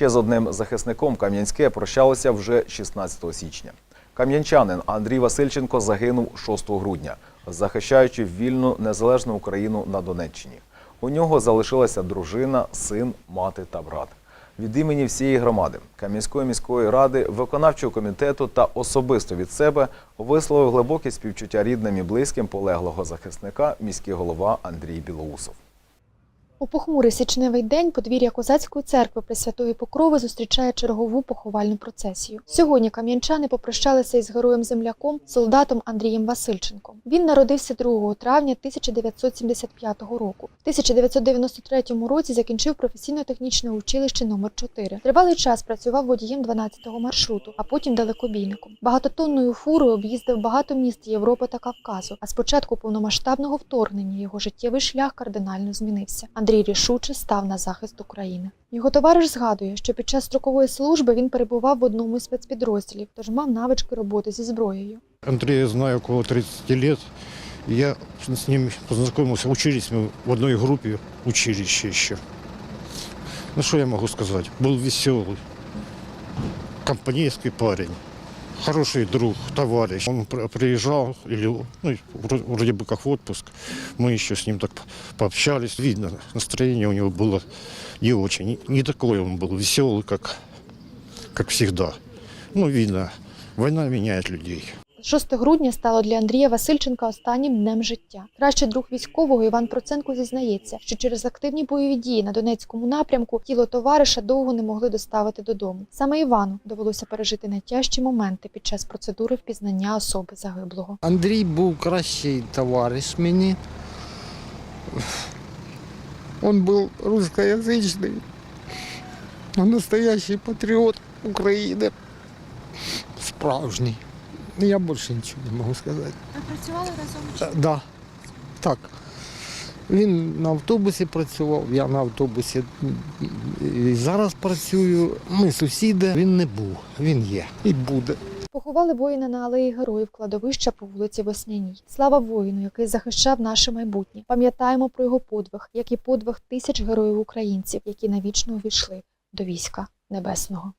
Ще з одним захисником Кам'янське прощалося вже 16 січня. Кам'янчанин Андрій Васильченко загинув 6 грудня, захищаючи вільну незалежну Україну на Донеччині. У нього залишилася дружина, син, мати та брат. Від імені всієї громади Кам'янської міської ради, виконавчого комітету та особисто від себе висловив глибоке співчуття рідним і близьким полеглого захисника міський голова Андрій Білоусов. У похмурий січневий день подвір'я Козацької церкви Пресвятої Покрови зустрічає чергову поховальну процесію. Сьогодні кам'янчани попрощалися із героєм-земляком, солдатом Андрієм Васильченком. Він народився 2 травня 1975 року. В 1993 році закінчив професійно-технічне училище номер 4 Тривалий час працював водієм 12-го маршруту, а потім далекобійником. Багатотонною фурою об'їздив багато міст Європи та Кавказу. А з початку повномасштабного вторгнення його життєвий шлях кардинально змінився. Андрій рішуче став на захист України. Його товариш згадує, що під час строкової служби він перебував в одному із спецпідрозділів, тож мав навички роботи зі зброєю. Андрея знаю около 30 лет. Я с ним познакомился, учились мы в одной группе училище еще. Ну что я могу сказать? Был веселый, компанейский парень, хороший друг, товарищ. Он при- приезжал, или, ну, вро- вроде бы как в отпуск, мы еще с ним так пообщались. Видно, настроение у него было не очень, не, не такой он был веселый, как, как всегда. Ну, видно, война меняет людей. 6 грудня стало для Андрія Васильченка останнім днем життя. Кращий друг військового Іван Проценко зізнається, що через активні бойові дії на Донецькому напрямку тіло товариша довго не могли доставити додому. Саме Івану довелося пережити найтяжчі моменти під час процедури впізнання особи загиблого. Андрій був кращий товариш мені. Он був русскоязичний, настоящий патріот України. Справжній. Я більше нічого не можу сказати. Ви працювали разом? Так, да. так. Він на автобусі працював, я на автобусі і зараз працюю. Ми сусіди. Він не був, він є і буде. Поховали воїна на алеї героїв кладовища по вулиці Весняній. Слава воїну, який захищав наше майбутнє. Пам'ятаємо про його подвиг, як і подвиг тисяч героїв українців, які навічно увійшли до війська небесного.